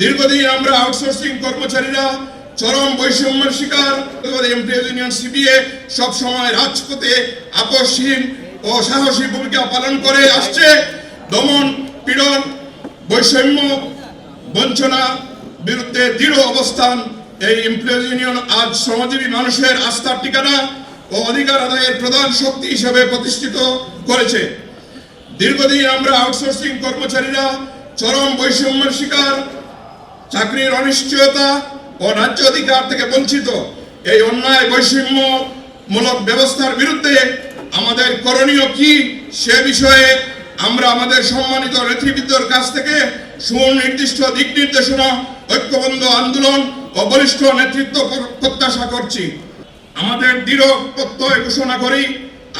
দীর্ঘদিন আমরা আউটসোর্সিং কর্মচারীরা চরম বৈষম্যের শিকার। এমপ্লয়িজ ইউনিয়ন সিবিএ সবসময় রাজপথে আপসহীন ও সাহসী ভূমিকা পালন করে আসছে। দমন, পীড়ন, বৈষম্য, বঞ্চনা বিরুদ্ধে দৃঢ় অবস্থান এই এমপ্লয়িজ ইউনিয়ন আজ শ্রমজীবী মানুষের আস্থার ঠিকানা ও অধিকার আদায়ের প্রধান শক্তি হিসেবে প্রতিষ্ঠিত করেছে। দীর্ঘদিন আমরা আউটসোর্সিং কর্মচারীরা চরম বৈষম্যের শিকার চাকরির অনিশ্চয়তা ও ন্যায্য অধিকার থেকে বঞ্চিত। এই অন্যায় বৈষম্য মূলক ব্যবস্থার বিরুদ্ধে আমাদের করণীয় কি সে বিষয়ে আমরা আমাদের সম্মানিত নেতৃবৃন্দর কাছ থেকে সুনির্দিষ্ট দিক নির্দেশনা ঐক্যবন্ধ আন্দোলন ও বলিষ্ঠ নেতৃত্ব প্রত্যাশা করছি। আমাদের দৃঢ় প্রত্যয় ঘোষণা করি,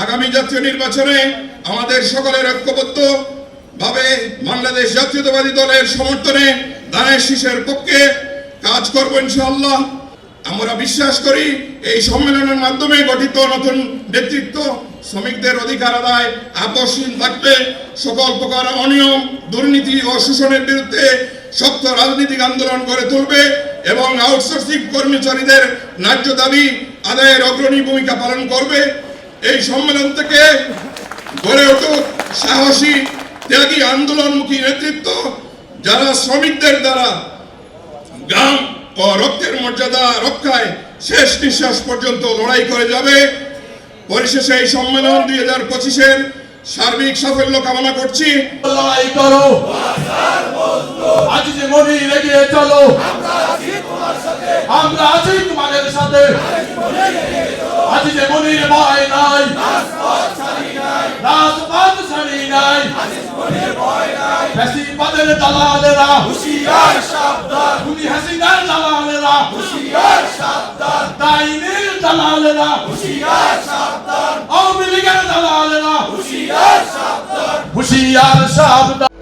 আগামী জাতীয় নির্বাচনে আমাদের সকলের ঐক্যবদ্ধ ভাবে বাংলাদেশ জাতীয়তাবাদী দলের সমর্থনে দানের শীষের পক্ষে কাজ করব ইনশাআল্লাহ। আমরা বিশ্বাস করি এই সম্মেলনের মাধ্যমে গঠিত নতুন নেতৃত্ব শ্রমিকদের অধিকার আদায় আপসহীন থাকবে সকল প্রকার অনিয়ম, দুর্নীতি ও শোষণের বিরুদ্ধে শক্ত রাজনৈতিক আন্দোলন গড়ে তুলবে এবং আউটসোর্সিং কর্মচারীদের ন্যায্য দাবি আদায়ের অগ্রণী ভূমিকা পালন করবে। এই সম্মেলন থেকে গড়ে উঠুক সাহসী, ত্যাগী, আন্দোলনমুখী নেতৃত্ব যারা শ্রমিকদের দ্বারা গ্রাম ও রক্তের মর্যাদা রক্ষায় শেষ নিঃশ্বাস পর্যন্ত লড়াই করে যাবে, পরিশেষে এই সম্মেলন দুই হাজার পঁচিশের সার্বিক সাফল্য কামনা করছি। লড়াই যে চলো। আমরা আছি তোমাদের সাথে। আজ যে মনির ভয় নাই রাজপথ ছাড়ি নাই বেশিবাদের দালালেরা হুশিয়ার সাবধান। খুনি হাসিনার দালালেরা হুশিয়ার সাবধান। দাইনের দালালেরা হুশিয়ার সাবধান। আওয়ামী লীগের দালালেরা হুশিয়ার সাবধান। হুশিয়ার সাবধান।